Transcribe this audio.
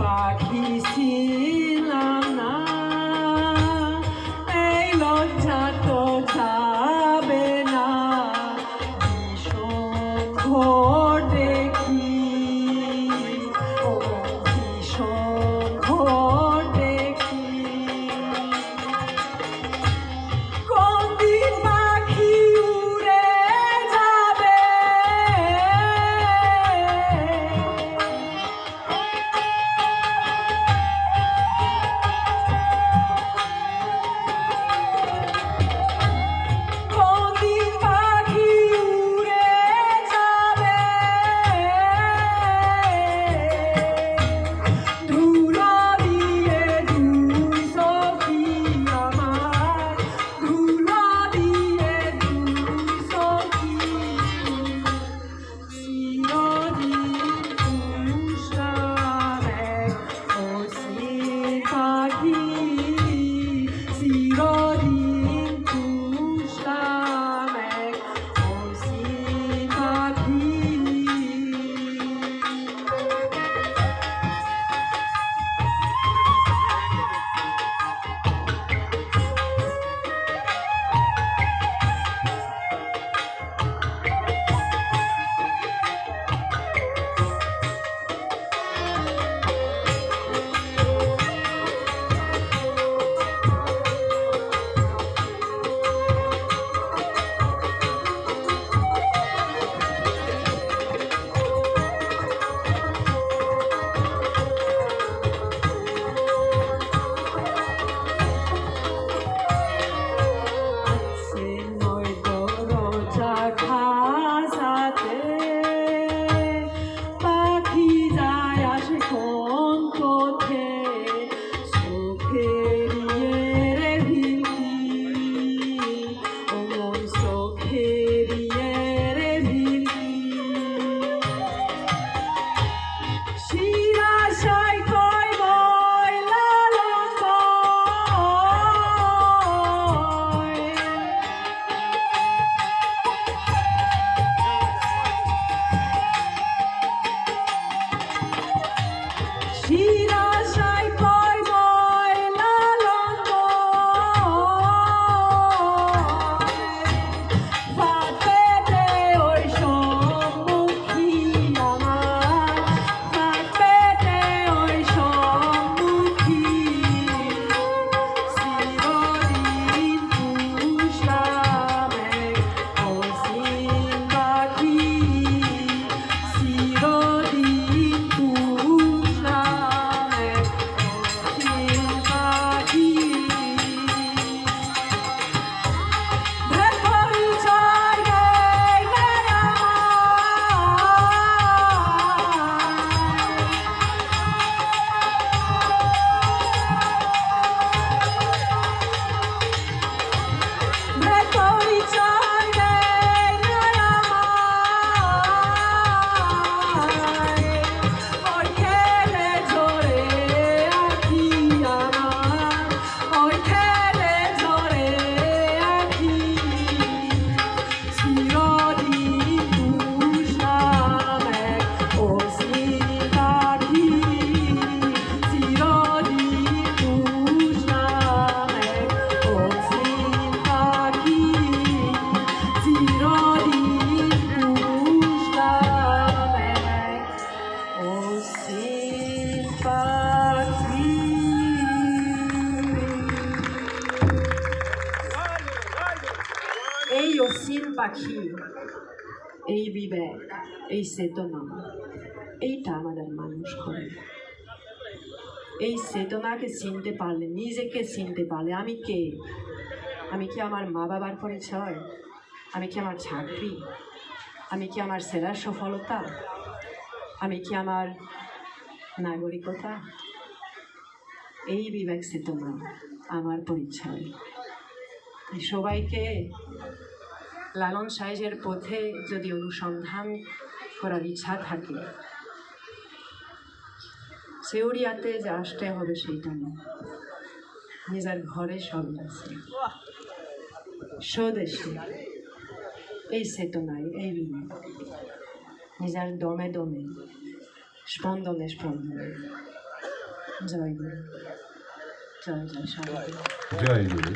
পাখি শিরাশয় পাখি। এই বিবেক, এই চেতনা, এইটা আমাদের মানুষ করে। এই চেতনাকে চিনতে পারলে, নিজেকে চিনতে পারলে, আমি কে? আমি কি আমার মা বাবার পরিচয়? আমি কি আমার চাকরি? আমি কি আমার সেরার সফলতা? আমি কি আমার নাগরিকতা? এই বিবেক, চেতনা, আমার পরিচয়। সবাইকে লালন সাহেজের পথে যদি অনুসন্ধান করার ইচ্ছা থাকে। সেউরিয়াতে যে আসতে হবে সেইটা না নিজের ঘরে সবই আছে। স্বদেশে। এই চেতনায় এই বিবেক। নিজের দমে দমে স্পন্দনে স্পন্দনে। জয় গুরু। জয় জয় জয় গুরু।